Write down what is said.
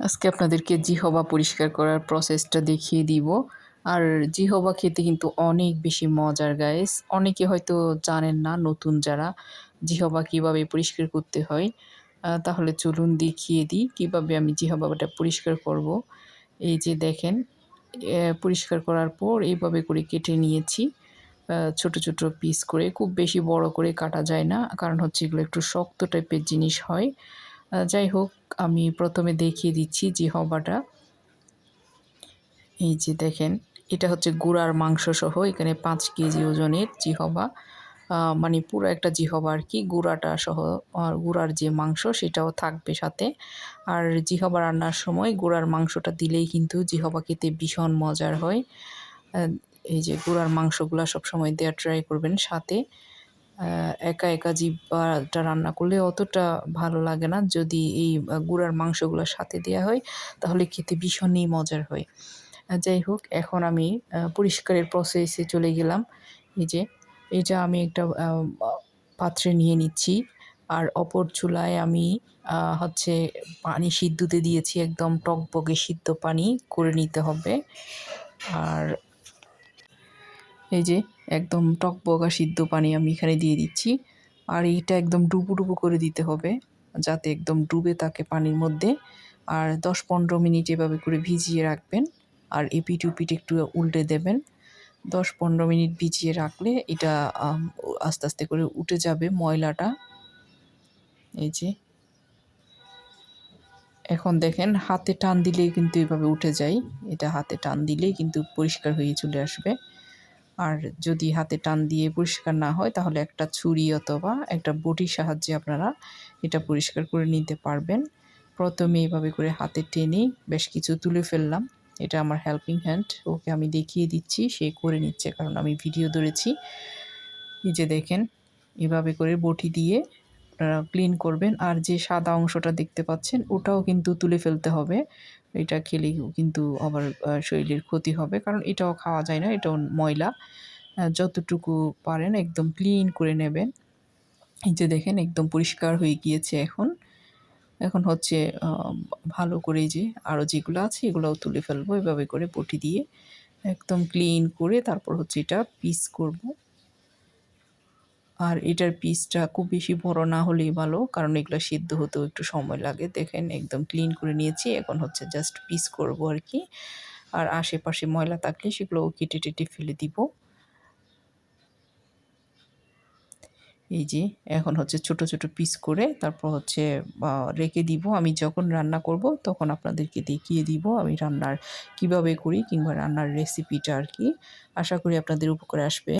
আজকে আপনাদেরকে জিহবা পরিষ্কার করার প্রসেসটা দেখিয়ে দিব। আর জিহবা খেতে কিন্তু অনেক বেশি মজার গায়েস অনেকে হয়তো জানেন না, নতুন যারা জিহবা কীভাবে পরিষ্কার করতে হয়। তাহলে চলুন দেখিয়ে দিই কীভাবে আমি জিহবাটা পরিষ্কার করব। এই যে দেখেন পরিষ্কার করার পর এইভাবে করে কেটে নিয়েছি। ছোট ছোট পিস করে। খুব বেশি বড় করে কাটা যায় না, কারণ হচ্ছে এগুলো একটু শক্ত টাইপের জিনিস হয়। যাই হোক আমি প্রথমে দেখিয়ে দিচ্ছি জিহবাটা এই যে দেখেন, এটা হচ্ছে গুড়ার মাংস সহ এখানে পাঁচ কেজি ওজনের জিহবা। মানে পুরো একটা জিহবা আর কি, গুঁড়াটা সহ, আর গুঁড়ার যে মাংস সেটাও থাকবে সাথে। আর জিহবা রান্নার সময় গুঁড়ার মাংসটা দিলেই কিন্তু জিহবা খেতে ভীষণ মজার হয়। এই যে গুঁড়ার মাংসগুলো সবসময় দেওয়ার ট্রাই করবেন সাথে। একা একা জিব্বাটা রান্না করলে অতটা ভালো লাগে না। যদি এই গুঁড়ার মাংসগুলোর সাথে দেওয়া হয়, তাহলে খেতে ভীষণই মজার হয়। যাই হোক, এখন আমি পরিষ্কারের প্রসেসে চলে গেলাম। এই যে এটা আমি একটা পাত্রে নিয়ে নিচ্ছি। আর অপর চুলায় আমি হচ্ছে পানি সিদ্ধতে দিয়েছি, একদম টকবগে সিদ্ধ পানি করে নিতে হবে। আর এই যে একদম টকবগা সিদ্ধ পানি আমি এখানে দিয়ে দিচ্ছি। আর এইটা একদম ডুবু ডুবু করে দিতে হবে, যাতে একদম ডুবে থাকে পানির মধ্যে। আর দশ পনেরো মিনিট এভাবে করে ভিজিয়ে রাখবেন, আর এপিট উপিট একটু উল্টে দেবেন। দশ পনেরো মিনিট ভিজিয়ে রাখলে এটা আস্তে আস্তে করে উঠে যাবে ময়লাটা। এই যে। এখন দেখেন হাতে টান দিলেই কিন্তু এভাবে উঠে যায়। এটা হাতে টান দিলেই কিন্তু পরিষ্কার হয়ে চলে আসবে। আর যদি হাতে টান দিয়ে পরিষ্কার না হয়, তাহলে একটা ছুরি অথবা একটা বটির সাহায্যে আপনারা এটা পরিষ্কার করে নিতে পারবেন। প্রথমে এইভাবে করে হাতে টেনে বেশ কিছু তুলে ফেললাম। এটা আমার হেল্পিং হ্যান্ড ওকে আমি দেখিয়ে দিচ্ছি, সে করে নিচ্ছে কারণ আমি ভিডিও ধরেছি। এই যে দেখেন, এভাবে করে বটি দিয়ে আপনারা ক্লিন করবেন। আর যে সাদা অংশটা দেখতে পাচ্ছেন, ওটাও কিন্তু তুলে ফেলতে হবে। এটা খেলে কিন্তু আবার শরীরের ক্ষতি হবে। কারণ এটাও খাওয়া যায় না, এটাও ময়লা। যতটুকু পারেন একদম ক্লিন করে নেবেন। এই যে দেখেন, একদম পরিষ্কার হয়ে গিয়েছে এখন। এখন হচ্ছে ভালো করে যে আরও যেগুলো আছে, এগুলোও তুলে ফেলব। এভাবে করে বটি দিয়ে একদম ক্লিন করে তারপর হচ্ছে এটা পিস করব। আর এটার পিসটা খুব বেশি বড় না হলেই ভালো, কারণ এগুলো সিদ্ধ হতেও একটু সময় লাগে। দেখেন, একদম ক্লিন করে নিয়েছি, এখন হচ্ছে জাস্ট পিস করব আর কি। আর আশেপাশে ময়লা থাকলে সেগুলো কেটে টেটে ফেলে দিব। এই যে, এখন হচ্ছে ছোট ছোট পিস করে তারপর হচ্ছে রেখে দিব। আমি যখন রান্না করব তখন আপনাদেরকে দেখিয়ে দিব আমি রান্নার কীভাবে করি কিংবা রান্নার রেসিপিটা আর কি। আশা করি আপনাদের উপকারে আসবে।